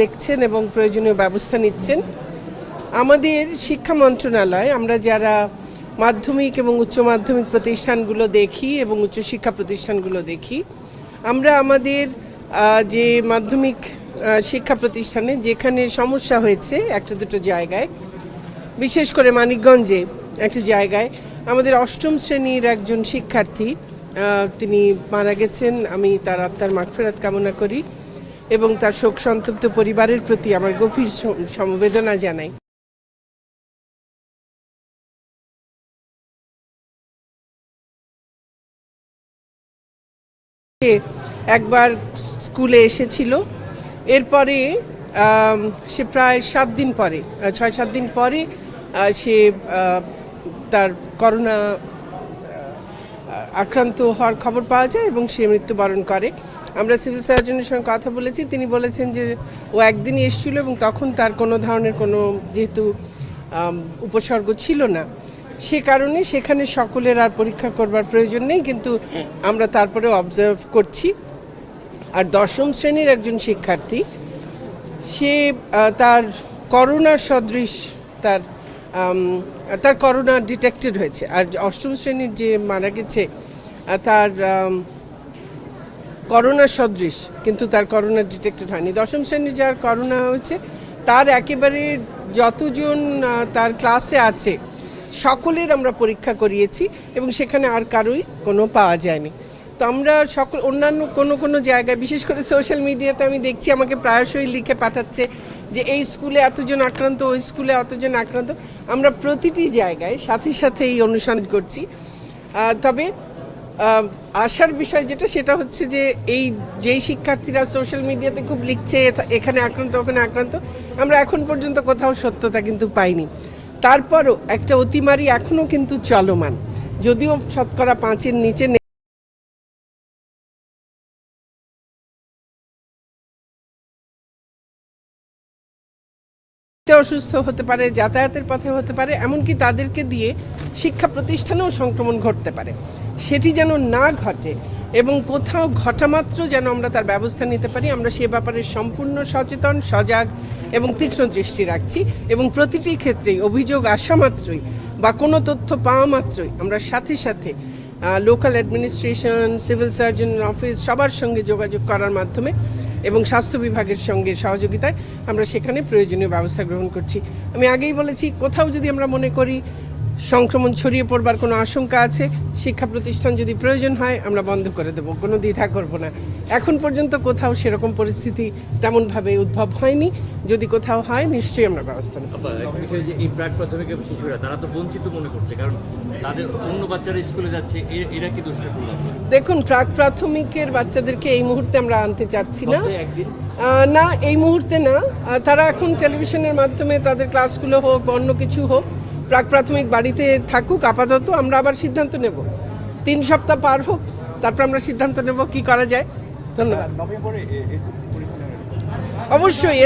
দেখছেন এবং প্রয়োজনীয় ব্যবস্থা নিচ্ছেন। আমাদের শিক্ষা মন্ত্রণালয়, আমরা যারা মাধ্যমিক এবং উচ্চ মাধ্যমিক প্রতিষ্ঠানগুলো দেখি এবং উচ্চশিক্ষা প্রতিষ্ঠানগুলো দেখি, আমরা আমাদের যে মাধ্যমিক শিক্ষা প্রতিষ্ঠানে যেখানে সমস্যা হয়েছে একটা দুটো জায়গায়, বিশেষ করে মানিকগঞ্জে একটা জায়গায়, আমাদের অষ্টম শ্রেণির একজন শিক্ষার্থী তিনি মারা গেছেন। আমি তার আত্মার মাগফেরাত কামনা করি। এবং তার শোক সন্তপ্ত পরিবারের প্রতি আমার গভীর সমবেদনা জানাই। একবার স্কুলে এসেছিল। এরপরে সে প্রায় সাত দিন পরে ছয় সাত দিন পরে সে তার করোনা আক্রান্ত হওয়ার খবর পাওয়া যায় এবং সে মৃত্যুবরণ করে। আমরা সিভিল সার্জনের সঙ্গে কথা বলেছি, তিনি বলেছেন যে ও একদিনই এসেছিল এবং তখন তার কোনো ধরনের কোনো যেহেতু উপসর্গ ছিল না। সে কারণে সেখানে সকলের আর পরীক্ষা করবার প্রয়োজন নেই, কিন্তু আমরা তারপরে অবজার্ভ করছি। আর দশম শ্রেণির একজন শিক্ষার্থী, সে তার করোনার সদৃশ তার তার করোনা ডিটেক্টেড হয়েছে। আর অষ্টম শ্রেণির যে মারা গেছে তার করোনা সদৃশ, কিন্তু তার করোনা ডিটেক্টেড হয়নি। দশম শ্রেণির যার করোনা হয়েছে, তার একেবারে যতজন তার ক্লাসে আছে, সকলের আমরা পরীক্ষা করিয়েছি এবং সেখানে আর কারোই কোনো পাওয়া যায়নি। তো আমরা সকল, অন্যান্য কোনো কোনো জায়গায়, বিশেষ করে সোশ্যাল মিডিয়াতে আমি দেখছি, আমাকে প্রায়শই লিখে পাঠাচ্ছে যে এই স্কুলে এতজন আক্রান্ত, ওই স্কুলে এতজন আক্রান্ত, আমরা প্রতিটি জায়গায় সাথে সাথে এই অনুসন্ধান করছি। তবে আসার বিষয় যেটা, সেটা হচ্ছে যে এই যেই শিক্ষার্থীরা সোশ্যাল মিডিয়াতে খুব লিখছে, এখানে আক্রান্ত, ওখানে আক্রান্ত, আমরা এখন পর্যন্ত কোথাও সত্যতা কিন্তু পাইনি। তারপরও একটা অতিমারি এখনও কিন্তু চলমান। যদিও শতকরা পাঁচের নিচে নেই। তে অসুস্থ হতে পারে, যাতায়াতের পথে হতে পারে, এমনকি তাদেরকে দিয়ে শিক্ষা প্রতিষ্ঠানেও সংক্রমণ ঘটতে পারে সেটি যেন না ঘটে এবং কোথাও ঘটামাত্র যেন আমরা তার ব্যবস্থা নিতে পারি, আমরা সে ব্যাপারে সম্পূর্ণ সচেতন, সজাগ এবং তীক্ষ্ণ দৃষ্টি রাখছি এবং প্রতিটি ক্ষেত্রেই অভিযোগ আসা মাত্রই বা কোনো তথ্য পাওয়া মাত্রই আমরা সাথে সাথে local administration civil surgeon office সবার সঙ্গে যোগাযোগ করার মাধ্যমে এবং স্বাস্থ্য বিভাগের সঙ্গে সহযোগিতায় আমরা সেখানে প্রয়োজনীয় ব্যবস্থা গ্রহণ করছি। আমি আগেই বলেছি, কোথাও যদি আমরা মনে করি সংক্রমণ ছড়িয়ে পড়বার কোনো আশঙ্কা আছে? শিক্ষা প্রতিষ্ঠান যদি প্রয়োজন হয় আমরা বন্ধ করে দেব। কোনো দ্বিধা করব না। এখন পর্যন্ত কোথাও সেরকম পরিস্থিতি তেমনভাবে উদ্ভব হয়নি। যদি কোথাও হয় নিশ্চয়ই আমরা ব্যবস্থা নেব। আবার একটা বিষয় যে এই প্রাক প্রাথমিক শিশুরা তারা তো বঞ্চিত মনে করছে। কারণ তাদের অন্য বাচ্চারা স্কুলে যাচ্ছে এরা কি দোষটা করলাম দেখুন প্রাক প্রাথমিকের বাচ্চাদেরকে এই মুহূর্তে আমরা আনতে চাচ্ছি না। না এই মুহূর্তে না। তারা এখন টেলিভিশনের মাধ্যমে তাদের ক্লাসগুলো হোক অন্য কিছু হোক প্রাক প্রাথমিক বাড়িতে থাকুক আপাতত আমরা আবার সিদ্ধান্ত নেব। তিন সপ্তাহ পার হোক তারপর আমরা সিদ্ধান্ত নেব কি করা যায়। ধন্যবাদ। অবশ্যই